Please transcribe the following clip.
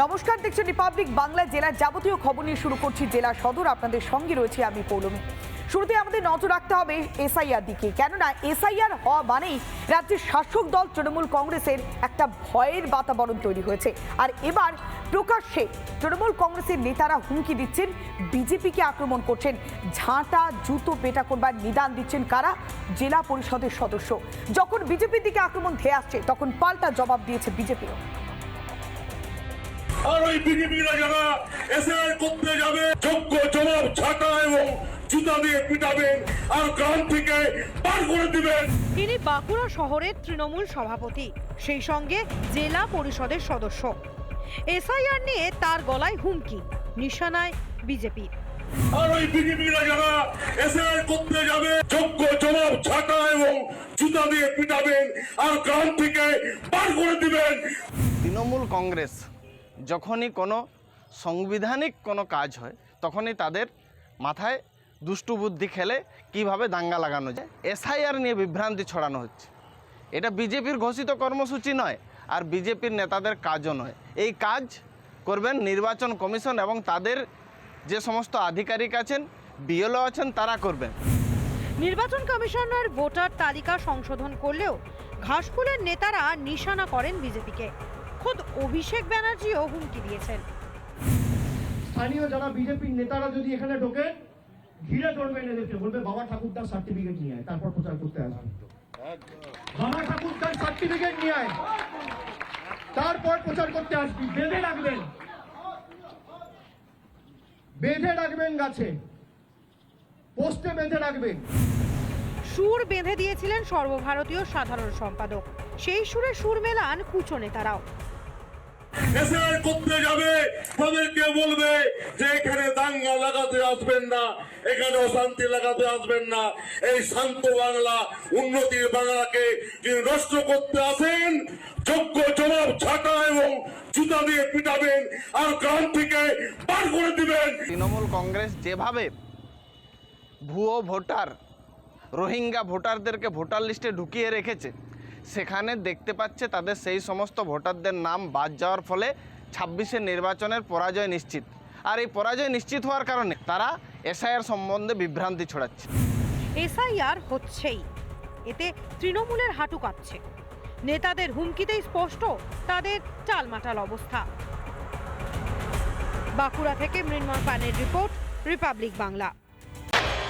নমস্কার, দেখছেন রিপাবলিক বাংলা জেলার যাবতীয় খবর নিয়ে শুরু করছি জেলা সদর। আপনাদের সঙ্গে রয়েছে আমি পৌলমী। শুরুতে আমাদের নজর রাখতে হবে এসআইআর দিকে। কেননা এসআইআর হওয়া মানেই রাজ্যের শাসক দল তৃণমূল কংগ্রেসের একটা ভয়ের বাতাবরণ তৈরি হয়েছে। আর এবার প্রকাশ্যে তৃণমূল কংগ্রেসের নেতারা হুমকি দিচ্ছেন, বিজেপিকে আক্রমণ করছেন, ঝাঁটা, জুতো পেটা করবার নিদান দিচ্ছেন কারা? জেলা পরিষদের সদস্য। যখন বিজেপির দিকে আক্রমণ ধেয়ে আসছে, তখন পাল্টা জবাব দিয়েছে বিজেপিও। আর ওই বিজেপিরা যারা এসে করতে যাবে যোগ্য জবাব ছাটা এবং জুতা দিয়ে পিটাবেন আর গ্রাম থেকে বার করে দিবেন। তিনি বাঁকুড়া শহরের তৃণমূল সভাপতি সেই সঙ্গে জেলা পরিষদের সদস্য। এসআইআর নিয়ে তার গলায় হুমকি নিশানায় বিজেপি। আর ওই বিজেপিরা যারা এসে করতে যাবে যোগ্য জবাব ছাটা এবং জুতা দিয়ে পিটাবেন আর গ্রাম থেকে বার করে দিবেন। তৃণমূল কংগ্রেস যখনই কোনো সাংবিধানিক কোনো কাজ হয়, তখনই তাদের মাথায় দুষ্টু বুদ্ধি খেলে কীভাবে দাঙ্গা লাগানো যায়। এসআইআর নিয়ে বিভ্রান্তি ছড়ানো হচ্ছে। এটা বিজেপির ঘোষিত কর্মসূচি নয়, আর বিজেপির নেতাদের কাজও নয়। এই কাজ করবেন নির্বাচন কমিশন এবং তাদের যে সমস্ত আধিকারিক আছেন, বিএলও আছেন, তারা করবেন। নির্বাচন কমিশনার ভোটার তালিকা সংশোধন করলেও ঘাসফুলের নেতারা নিশানা করেন বিজেপিকে। খোদ অভিষেক ব্যানার্জিও হুমকি দিয়েছেন। স্থানীয় যারা বিজেপির নেতারা যদি এখানে ঢোকে ঘিরে ধরবেন এদেরকে বলবে বাবা ঠাকুরদার সার্টিফিকেট নিয়ে আয় তারপর প্রচার করতে আসবে। বাবা ঠাকুরদার সার্টিফিকেট নিয়ে আয় তারপর প্রচার করতে আসবি। বেঁধে রাখবেন। বেঁধে রাখবেন গাছে। পোস্টে বেঁধে রাখবেন। সুর বেঁধে দিয়েছিলেন সর্বভারতীয় সাধারণ সম্পাদক। সেই সুরে সুর মেলান কুচো নেতারাও। এসে করতে যাবে, তাদেরকে বলবে যে এখানে দাঙ্গা লাগাতে আসবেন না, এখানে অশান্তি লাগাতে আসবেন না। এই শান্ত বাংলা, উন্নতির বাংলাকে যিনি নষ্ট করতে আসেন, যোগ্য জবাব ছাটা এবং জুতা দিয়ে পিটাবেন আর গ্রাম থেকে বার করে দিবেন। তৃণমূল কংগ্রেস যেভাবে ভুয়ো ভোটার, রোহিঙ্গা ভোটারদেরকে ভোটার লিস্টে ঢুকিয়ে রেখেছে সেখানে দেখতে পাচ্ছে তাদের সেই সমস্ত ভোটারদের নাম বাদ যাওয়ার ফলে ছাব্বিশের নির্বাচনের পরাজয় নিশ্চিত। আর এই পরাজয় নিশ্চিত হওয়ার কারণে তারা এসআইআর সম্বন্ধে বিভ্রান্তি ছড়াচ্ছে। এসআইআর হচ্ছেই। এতে তৃণমূলের হাঁটু কাঁপছে। নেতাদের হুমকিতেই স্পষ্ট তাদের টালমাটাল অবস্থা। বাঁকুড়া থেকে মৃন্ময় পানের রিপোর্ট, রিপাবলিক বাংলা।